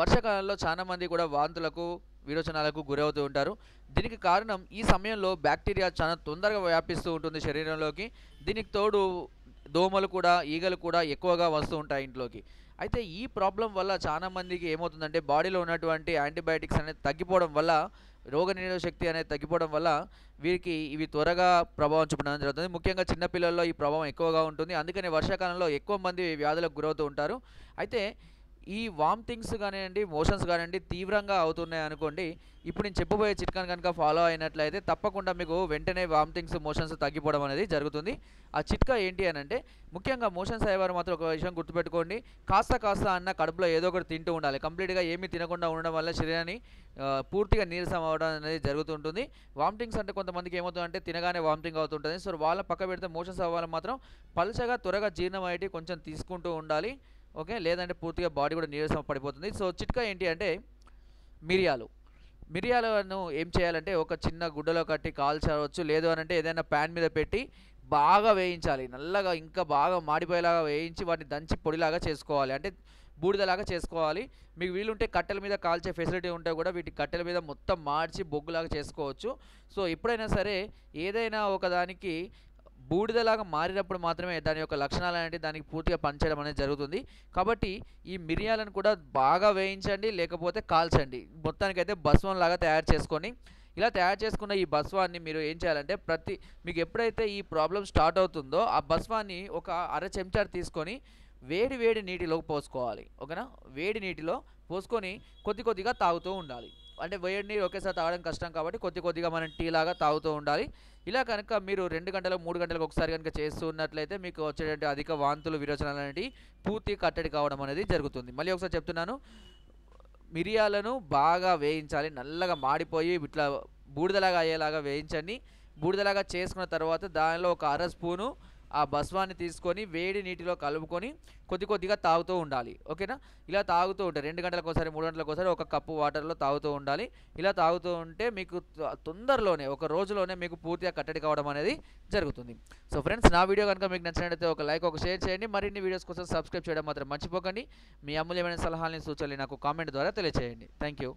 వర్షాకాలంలో చాలామంది కూడా వాంతులకు విరోచనాలకు గురవుతూ ఉంటారు. దీనికి కారణం ఈ సమయంలో బ్యాక్టీరియా చాలా తొందరగా వ్యాపిస్తూ ఉంటుంది శరీరంలోకి. దీనికి తోడు దోమలు కూడా ఈగలు కూడా ఎక్కువగా వస్తూ ఉంటాయి ఇంట్లోకి. అయితే ఈ ప్రాబ్లం వల్ల చాలా మందికి ఏమవుతుందంటే బాడీలో ఉన్నటువంటి యాంటీబయాటిక్స్ అనేది తగ్గిపోవడం వల్ల రోగనిరోధక శక్తి అనేది తగ్గిపోవడం వల్ల వీరికి ఇవి త్వరగా ప్రభావం చూపడం జరుగుతుంది. ముఖ్యంగా చిన్నపిల్లల్లో ఈ ప్రభావం ఎక్కువగా ఉంటుంది. అందుకని వర్షాకాలంలో ఎక్కువ మంది వ్యాధులకు గురవుతూ ఉంటారు. అయితే ఈ వామిటింగ్స్ కానివ్వండి మోషన్స్ కానివ్వండి తీవ్రంగా అవుతున్నాయి అనుకోండి ఇప్పుడు నేను చెప్పబోయే చిట్కాను కనుక ఫాలో అయినట్లయితే తప్పకుండా మీకు వెంటనే వామిటింగ్స్ మోషన్స్ తగ్గిపోవడం అనేది జరుగుతుంది. ఆ చిట్కా ఏంటి అని అంటే ముఖ్యంగా మోషన్స్ అయ్యేవారు మాత్రం ఒక విషయం గుర్తుపెట్టుకోండి. కాస్త కాస్త అన్న కడుపులో ఏదో ఒకటి తింటూ ఉండాలి. కంప్లీట్గా ఏమీ తినకుండా ఉండడం వల్ల శరీరాన్ని పూర్తిగా నీరసం అవ్వడం అనేది జరుగుతుంటుంది. వామిటింగ్స్ అంటే కొంతమందికి ఏమవుతుందంటే తినగానే వామిటింగ్ అవుతుంటుంది. సో వాళ్ళ పక్క పెడితే మోషన్స్ అవ్వాలి మాత్రం పలుచగా త్వరగా జీర్ణం అయ్యి కొంచెం తీసుకుంటూ ఉండాలి. ఓకే? లేదంటే పూర్తిగా బాడీ కూడా నీరసం పడిపోతుంది. సో చిట్కా ఏంటి అంటే మిరియాలు. మిరియాలను ఏం చేయాలంటే ఒక చిన్న గుడ్డలో కట్టి కాల్చవచ్చు. లేదు అని అంటే ఏదైనా ప్యాన్ మీద పెట్టి బాగా వేయించాలి. నల్లగా ఇంకా బాగా మాడిపోయేలాగా వేయించి వాటిని దంచి పొడిలాగా చేసుకోవాలి. అంటే బూడిదలాగా చేసుకోవాలి. మీకు వీలుంటే కట్టెల మీద కాల్చే ఫెసిలిటీ ఉంటే కూడా వీటి కట్టెల మీద మొత్తం మార్చి బొగ్గులాగా చేసుకోవచ్చు. సో ఎప్పుడైనా సరే ఏదైనా ఒకదానికి బూడిదలాగా మారినప్పుడు మాత్రమే దాని యొక్క లక్షణాలు అనేవి దానికి పూర్తిగా పనిచేయడం అనేది జరుగుతుంది. కాబట్టి ఈ మిరియాలను కూడా బాగా వేయించండి లేకపోతే కాల్చండి. మొత్తానికైతే భస్వం లాగా తయారు చేసుకొని ఇలా తయారు చేసుకున్న ఈ బస్వాన్ని మీరు ఏం చేయాలంటే ప్రతి మీకు ఎప్పుడైతే ఈ ప్రాబ్లం స్టార్ట్ అవుతుందో ఆ బస్వాన్ని ఒక అర చెంచా తీసుకొని వేడి వేడి నీటిలో పోసుకోవాలి. ఓకేనా? వేడి నీటిలో పోసుకొని కొద్ది కొద్దిగా తాగుతూ ఉండాలి. అంటే వేడి నీరు ఒకేసారి తాగడం కష్టం కాబట్టి కొద్ది కొద్దిగా మనం టీ లాగా తాగుతూ ఉండాలి. ఇలా కనుక మీరు రెండు గంటలకు మూడు గంటలకు ఒకసారి కనుక చేస్తూ ఉన్నట్లయితే మీకు వచ్చేటువంటి అధిక వాంతులు విరోచనాలు అనేవి పూర్తి కట్టడి కావడం అనేది జరుగుతుంది. మళ్ళీ ఒకసారి చెప్తున్నాను మిరియాలను బాగా వేయించాలి. నల్లగా మాడిపోయి ఇట్లా బూడిదలాగా అయ్యేలాగా వేయించండి. బూడిదలాగా చేసుకున్న తర్వాత దానిలో ఒక అర స్పూను ఆ భస్వాన్ని తీసుకొని వేడి నీటిలో కలుపుకొని కొద్ది కొద్దిగా తాగుతూ ఉండాలి. ఓకేనా? ఇలా తాగుతూ ఉంటే రెండు గంటలకు ఒకసారి మూడు గంటలకు ఒకసారి ఒక కప్పు వాటర్లో తాగుతూ ఉండాలి. ఇలా తాగుతూ ఉంటే మీకు తొందరలోనే ఒక రోజులోనే మీకు పూర్తిగా కట్టడి కావడం అనేది జరుగుతుంది. సో ఫ్రెండ్స్ నా వీడియో కనుక మీకు నచ్చినట్లయితే ఒక లైక్ ఒక షేర్ చేయండి. మరిన్ని వీడియోస్ కోసం సబ్స్క్రైబ్ చేయడం మాత్రం మర్చిపోకండి. మీ అమూల్యమైన సలహాలని సూచనలు నాకు కామెంట్ ద్వారా తెలియజేయండి థ్యాంక్ యూ.